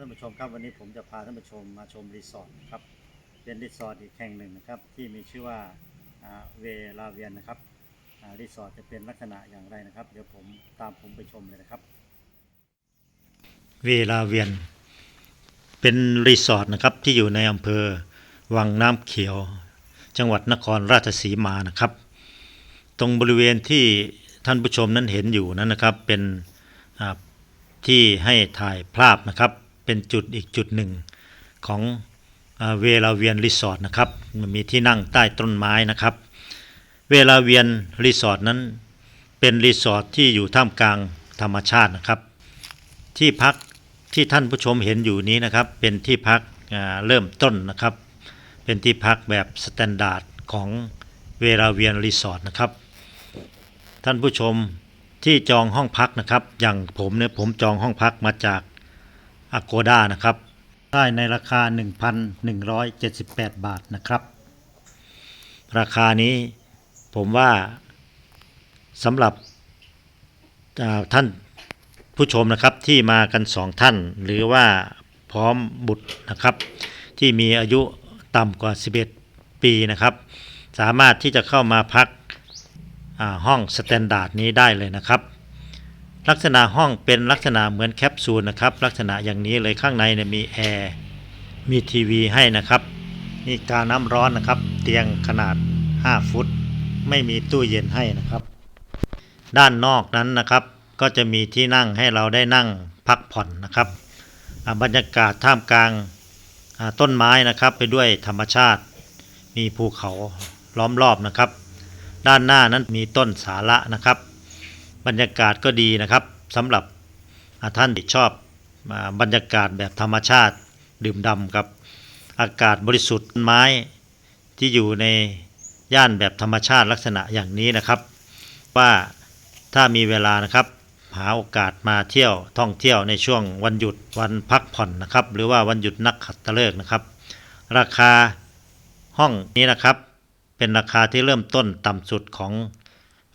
ท่านผู้ชมครับวันนี้ผมจะพาท่านผู้ชมมาชมรีสอร์ทนะครับเป็นรีสอร์ทอีกแห่งหนึ่งนะครับที่มีชื่อว่าเวลาเวียนนะครับรีสอร์ทจะเป็นลักษณะอย่างไรนะครับ เดี๋ยวผมตามผมไปชมเลยนะครับ เวลาเวียน เป็นรีสอร์ทนะครับที่อยู่ในอำเภอวังน้ำเขียว จังหวัดนครราชสีมานะครับ ตรงบริเวณที่ท่านผู้ชมนั้นเห็นอยู่นั้นนะครับเป็นที่ให้ถ่ายภาพนะครับ เป็นจุดอีกจุดหนึ่งของเวลาเวียนรีสอร์ทนะครับมันมีที่นั่งใต้ต้นไม้นะครับ เวลาเวียนรีสอร์ทนั้นเป็นรีสอร์ทที่อยู่ท่ามกลางธรรมชาตินะครับ ที่พักที่ท่านผู้ชมเห็นอยู่นี้นะครับ เป็นที่พักเริ่มต้นนะครับ เป็นที่พักแบบสแตนดาร์ดของเวลาเวียนรีสอร์ทนะครับท่านผู้ชมที่จองห้องพักนะครับ อย่างผมเนี่ยผมจองห้องพักมาจาก Agoda นะครับ ได้ในราคา 1,178 บาทนะครับ ราคานี้ผมว่าสำหรับท่านผู้ชมนะครับที่มากันสองท่าน หรือว่าพร้อมบุตรนะครับ ที่มีอายุต่ำกว่า 11 ปีนะครับ สามารถที่จะเข้ามาพักห้องสแตนดาร์ดนี้ได้เลยนะครับ ลักษณะห้องเป็นลักษณะเหมือนแคปซูลนะครับ ลักษณะอย่างนี้เลยข้างในเนี่ยมีแอร์มีทีวีให้นะครับมีกาน้ำร้อนนะครับ เตียงขนาด 5 ฟุต ไม่มีตู้เย็นให้นะครับ ด้านนอกนั้นนะครับ ก็จะมีที่นั่งให้เราได้นั่งพักผ่อนนะครับบรรยากาศท่ามกลางต้นไม้นะครับ ไปด้วยธรรมชาติ มีภูเขาล้อมรอบนะครับ ด้านหน้านั้นมีต้นสาระนะครับ บรรยากาศก็ดีนะครับสำหรับท่านที่ชอบบรรยากาศแบบธรรมชาติดื่มด่ำกับอากาศบริสุทธิ์ไม้ที่อยู่ในย่านแบบธรรมชาติลักษณะอย่างนี้นะครับ ว่าถ้ามีเวลานะครับ หาโอกาสมาเที่ยวท่องเที่ยวในช่วงวันหยุดวันพักผ่อนนะครับ หรือว่าวันหยุดนักขัตฤกษ์นะครับ ราคาห้องนี้นะครับ เป็นราคาที่เริ่มต้นต่ำสุดของ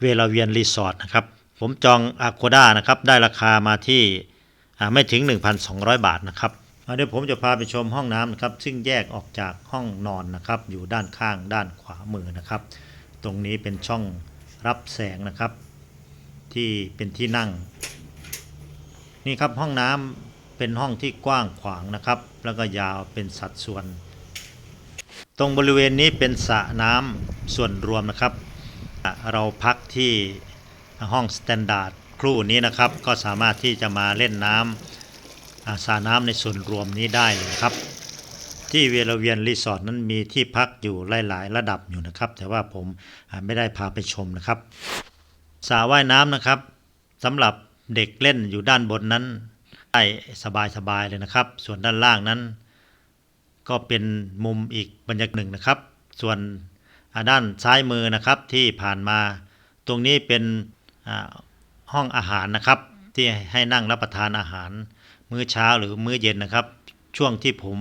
เวลาเวียนรีสอร์ทนะครับ ผมจองอาโ d ด้านะครับ ได้ราคามาที่ไม่ถึง 1,200 บาทนะครับเดี๋ยวผมจะพาไปชมห้องน้ำนะครับ ซึ่งแยกออกจากห้องนอนนะครับ อยู่ด้านข้างด้านขวามือนะครับ ตรงนี้เป็นช่องรับแสงนะครับ ที่เป็นที่นั่ง นี่ครับห้องน้ำเป็นห้องที่กว้างขวางนะครับ แล้วก็ยาวเป็นสัดส่วน ตรงบริเวณนี้เป็นสระน้ำส่วนรวมนะครับ เราพักที่ ห้องสแตนดาร์ดครู่นี้นะครับ ก็สามารถที่จะมาเล่นน้ำอะสระน้ำในส่วนรวมนี้ได้เลยครับ ที่เวลเวียนรีสอร์ทนั้นมีที่พักอยู่หลายๆ ระดับอยู่นะครับ แต่ว่าผมไม่ได้พาไปชมนะครับสระว่ายน้ำนะครับสำหรับเด็กเล่นอยู่ด้านบนนั้นได้สบายๆเลยนะครับ ส่วนด้านล่างนั้น ก็เป็นมุมอีกบรรยากาศหนึ่งนะครับ ส่วนด้านซ้ายมือนะครับที่ผ่านมา ตรงนี้เป็น ห้องอาหารนะครับ ที่ให้นั่งรับประทานอาหาร มื้อเช้าหรือมื้อเย็นนะครับ ช่วงที่ผม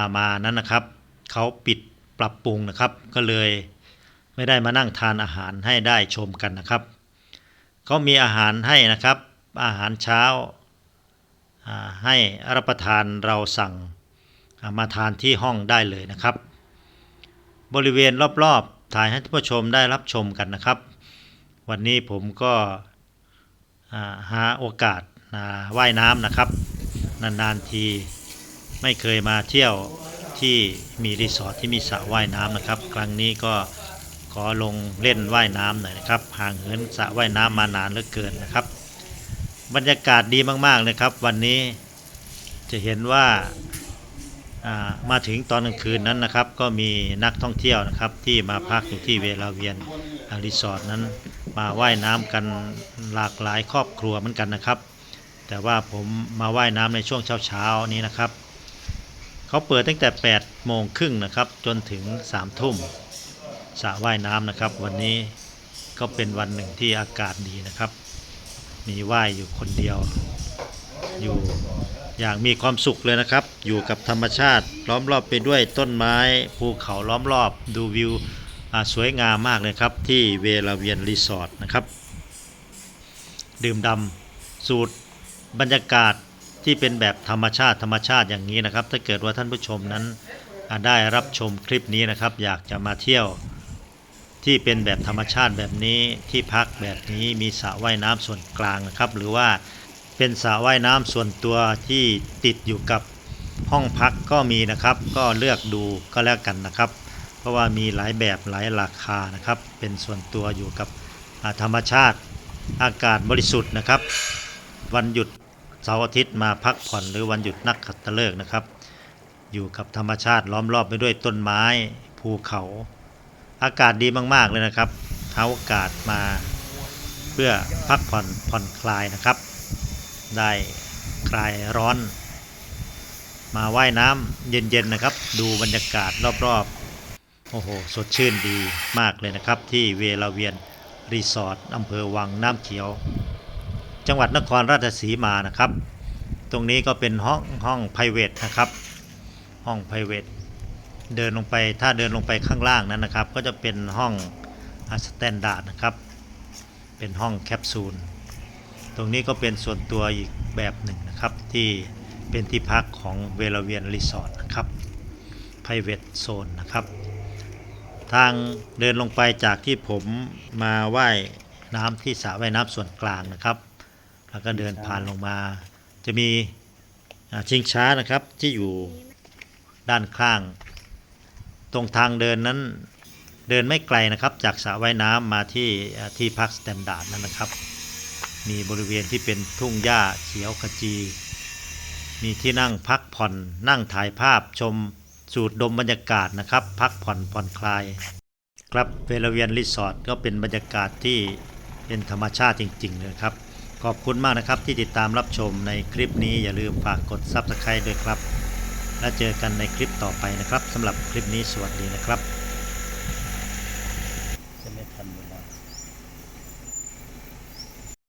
ามานั้นนะครับเขาปิดปรับปรุงนะครับ ก็เลยไม่ได้มานั่งทานอาหารให้ได้ชมกันนะครับเขามีอาหารให้นะครับ อาหารเช้าาให้รับประทานเราสั่งามาทานที่ห้องได้เลยนะครับ บริเวณรอบๆถ่ายให้ท่านผู้ชมได้รับชมกันนะครับ วันนี้ผมก็หาโอกาสว่ายน้ำนะครับ นานๆทีไม่เคยมาเที่ยวที่มีรีสอร์ทที่มีสระว่ายน้ำนะครับ ครั้งนี้ก็ขอลงเล่นว่ายน้ำหน่อยนะครับห่างเหินสระว่ายน้ำมานานเหลือเกินนะครับ บรรยากาศดีมากๆเลยครับ วันนี้จะเห็นว่ามาถึงตอนกลางคืนนั้นนะครับ ก็มีนักท่องเที่ยวนะครับที่มาพักอยู่ที่เวลาเวียนรีสอร์ทนั้น มาว่ายน้ำกันหลากหลายครอบครัวเหมือนกันนะครับ แต่ว่าผมมาว่ายน้ำในช่วงเช้าๆนี้นะครับเขาเปิดตั้งแต่8โมงครึ่งนะครับจนถึง3ทุ่มสระว่ายน้ำนะครับ วันนี้ก็เป็นวันหนึ่งที่อากาศดีนะครับ มีว่ายอยู่คนเดียว อยู่อย่างมีความสุขเลยนะครับ อยู่กับธรรมชาติ ล้อมรอบไปด้วยต้นไม้ภูเขาล้อมรอบดูวิว สวยงามมากเลยครับที่เวลาเวียนรีสอร์ทนะครับ ดื่มดำสูตรบรรยากาศที่เป็นแบบธรรมชาติธรรมชาติอย่างนี้นะครับ ถ้าเกิดว่าท่านผู้ชมนั้นได้รับชมคลิปนี้นะครับ อยากจะมาเที่ยวที่เป็นแบบธรรมชาติแบบนี้ที่พักแบบนี้มีสระว่ายน้ำส่วนกลางนะครับ หรือว่าเป็นสระว่ายน้ำส่วนตัวที่ติดอยู่กับห้องพักก็มีนะครับ ก็เลือกดูก็แล้วกันนะครับ ราะว่ามีหลายแบบหลายราคานะครับ เป็นส่วนตัวอยู่กับธรรมชาติอากาศบริสุทธิ์นะครับ วันหยุดเสาร์อาทิตย์มาพักผ่อนหรือวันหยุดนักขัตฤกษ์นะครับ อยู่กับธรรมชาติล้อมรอบไปด้วยต้นไม้ภูเขา อากาศดีมากๆเลยนะครับหาโอกาสมาเพื่อพักผ่อนผ่อนคลายนะครับ ได้คลายร้อน มาว่ายน้ำเย็นๆนะครับ ดูบรรยากาศรอบๆ โอ้โห สดชื่นดีมากเลยนะครับ ที่เวลาเวียนรีสอร์ทอำเภอวังน้ำเขียว จังหวัดนครราชสีมานะครับ ตรงนี้ก็เป็นห้องห้อง p r i v a t นะครับ ห้อง p r i v a t เดินลงไปถ้าเดินลงไปข้างล่างนั้นนะครับ ก็จะเป็นห้องสแตนดาร์ดนะครับ เป็นห้องแคปซูล ตรงนี้ก็เป็นส่วนตัวอีกแบบหนึ่งนะครับ ที่เป็นที่พักของเวลาเวียนรีสอร์ทนะครับ private zone นะครับ ทางเดินลงไปจากที่ผมมาว่ายน้ำที่สระว่ายน้ำส่วนกลางนะครับ แล้วก็เดินผ่านลงมา จะมีชิงช้านะครับที่อยู่ด้านข้าง ตรงทางเดินนั้นเดินไม่ไกลนะครับ จากสระว่ายน้ำมาที่ที่พักสแตนดาร์ดนั้นนะครับ มีบริเวณที่เป็นทุ่งหญ้าเขียวขจี มีที่นั่งพักผ่อนนั่งถ่ายภาพชม สูดดมบรรยากาศนะครับ พักผ่อนผ่อนคลาย ครับเวลเวียนรีสอร์ทก็เป็นบรรยากาศที่เป็นธรรมชาติจริงๆเลยครับ ขอบคุณมากนะครับที่ติดตามรับชมในคลิปนี้อย่าลืมฝากกด Subscribe ด้วยครับ และเจอกันในคลิปต่อไปนะครับสำหรับคลิปนี้สวัสดีนะครับ